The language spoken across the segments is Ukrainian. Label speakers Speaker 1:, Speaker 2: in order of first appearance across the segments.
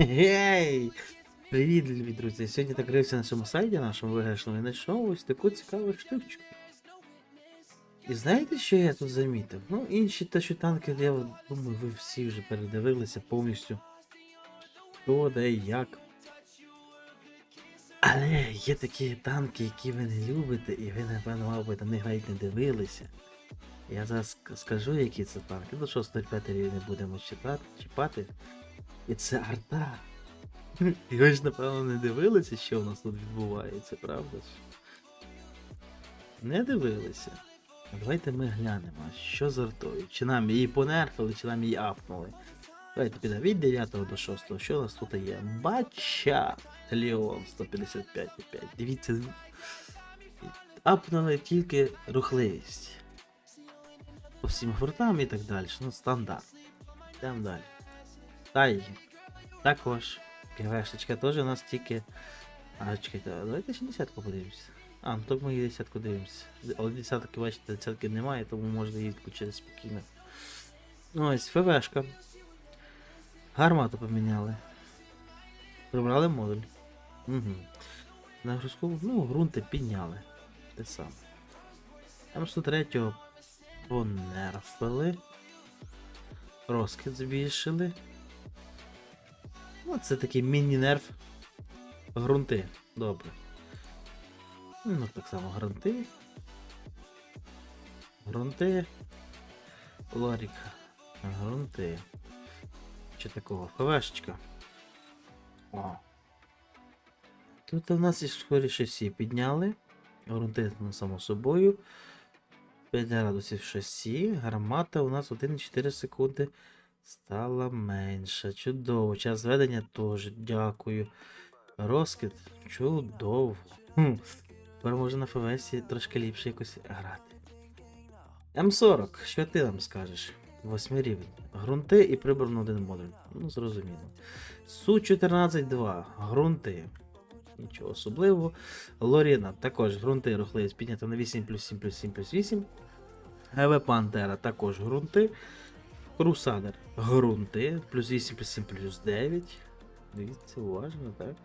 Speaker 1: Гей! Привіт, любі друзі! Сьогодні так рився на цьому сайті нашому виграшлому і знайшов ось таку цікаву штучку. І знаєте, що я тут замітив? Ну, інші те, що танки, я думаю, ви всі вже передивилися повністю. Хто, де і як. Але є такі танки, які ви не любите, і ви, напевно, мабуть, на них навіть не дивилися. Я зараз скажу, які це танки. До 6-5 рівня будемо чіпати. І це арта. І ви ж, напевно, не дивилися, що у нас тут відбувається, правда ж? Не дивилися. А Давайте ми глянемо, що з артою. Чи нам її понерфили, чи нам її апнули. Давайте підемо від 9 до 6. Що у нас тут є? Бача! Леон 155,5. Дивіться. Апнули тільки рухливість. По всім гуртам і так далі. Ну, стандарт. Йдемо далі. Тай. Також. КВшечка теж у нас тільки. А, чекайте, давайте ще десятку подивимося. А, ну так ми і десятку дивимося. Але десятки, бачите, десятки немає, тому можна її включити спокійно. Ну, Ось, ФВшка. Гармату поміняли. Прибрали модуль. Угу. Нагрузку, ну, грунти підняли. Те саме. М103 понерфили. Розкид збільшили. Ну, це такий міні-нерф. Грунти. Добре. Ну, так само грунти. Грунти. Лорік. Грунти. Що такого? ФВшечка. О. Тут у нас і скоріше всі підняли. Грунти, ну, само собою. 5 градусів шасі. Гармата у нас 1,4 секунди. Стала менша. Чудово. Час зведення теж. Дякую. Розкид. Чудово. Хм. Тепер можна на ФВС трошки ліпше якось грати. М40, що ти нам скажеш? Восьмий рівень. Грунти і прибрано один модуль. Ну, зрозуміло. Су-14-2. Грунти. Нічого особливого. Лоріна також грунти рухливість піднята на 8 плюс 7 плюс 7 плюс 8. ГВ Пантера також грунти. Крусадер грунти. Плюс 8 плюс 7 плюс 9. Дивіться, уважно, так.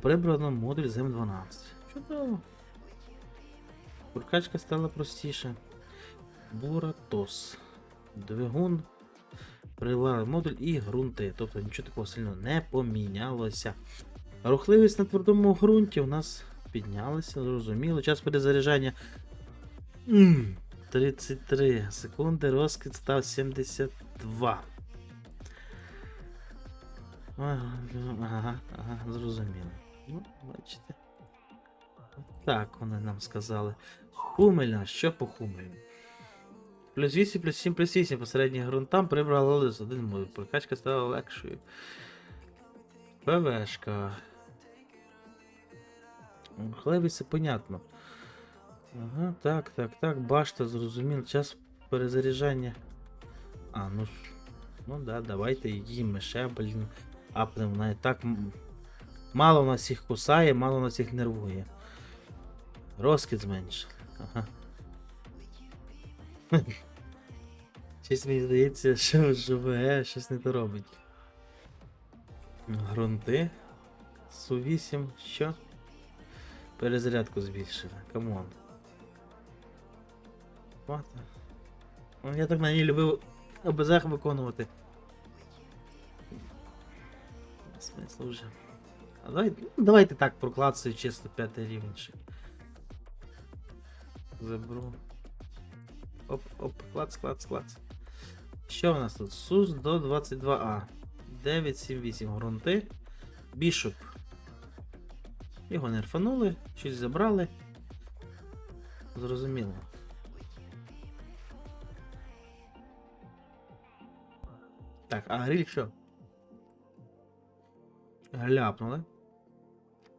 Speaker 1: Прибрано модуль з М12. Чудово. Прокачка стала простіша. Буратос. Двигун. Прилар модуль і грунти. Тобто нічого такого сильно не помінялося. Рухливість на твердому ґрунті у нас піднялася, зрозуміло. Час перезаряджання. М, 33 секунди, розкид став 72. Ага, ага, зрозуміло. Ну, бачите. Так, вони нам сказали. Хумеля, що по хумелю? Плюс 8, плюс 7, плюс 8 по середніх ґрунтам прибрали лист один модуль. Прокачка стала легшою. ПВшка. Рухливість це понятно. Ага, так, так, так, башта, зрозуміло. Час перезаряджання. А, ну. Ну да, давайте її ми ще, блін. Апнемо. Вона і так мало нас їх кусає, мало нас їх нервує. Розкид зменшили. Ага. Щось мені здається, що ЖВЕ щось не то робить. Грунти. Су-8, що? Перезарядку збільшили. Камон. Ну, Я так на ній любив ОБЗ виконувати. Смисл вже. А давайте, ну, давайте так проклацаю чисто п'ятий рівень ще. Заберу. Оп, оп, клац, клац, клац. Що в нас тут? Сус до 22А. 978 грунти. Бішоп. Його нерфанули, щось забрали. Зрозуміло. Так, а гриль що? Гляпнули.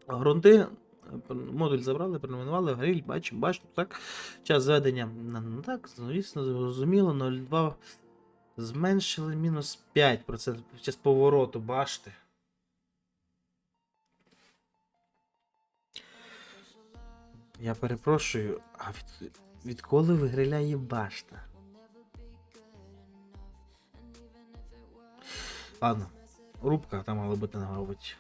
Speaker 1: Грунти. Модуль забрали, перейменували, гриль, бачимо, бачимо, так. Час зведення. Ну так, звісно, зрозуміло, 0,2 зменшили мінус 5% під час повороту, бачите. Я перепрошую, а від, відколи вигриляє башта? Ладно, рубка там мала бути, мабуть.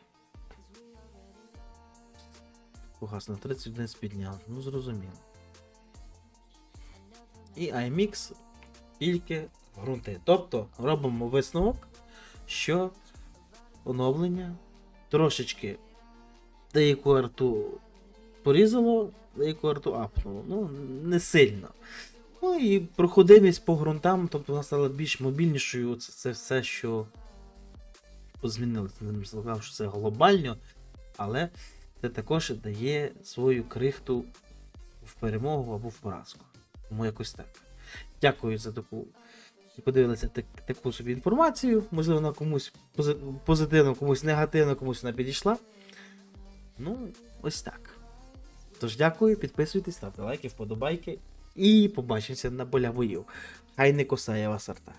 Speaker 1: Погас на 30 одиниць підняв. Ну зрозуміло. І iMix тільки грунти. Тобто робимо висновок, що оновлення трошечки деяку арту порізало, деяку арту апнуло. Ну, не сильно. Ну і проходимість по ґрунтам, тобто вона стала більш мобільнішою. Це, це все, що змінилося. Не сказав, що це глобально, але це також дає свою крихту в перемогу або в поразку. Тому якось так. Дякую за таку. Подивилися так, таку собі інформацію. Можливо, вона комусь позитивно, комусь негативно, комусь вона підійшла. Ну, ось так. Тож дякую, підписуйтесь, ставте лайки, вподобайки і побачимося на поля боїв. Хай не косає вас арта.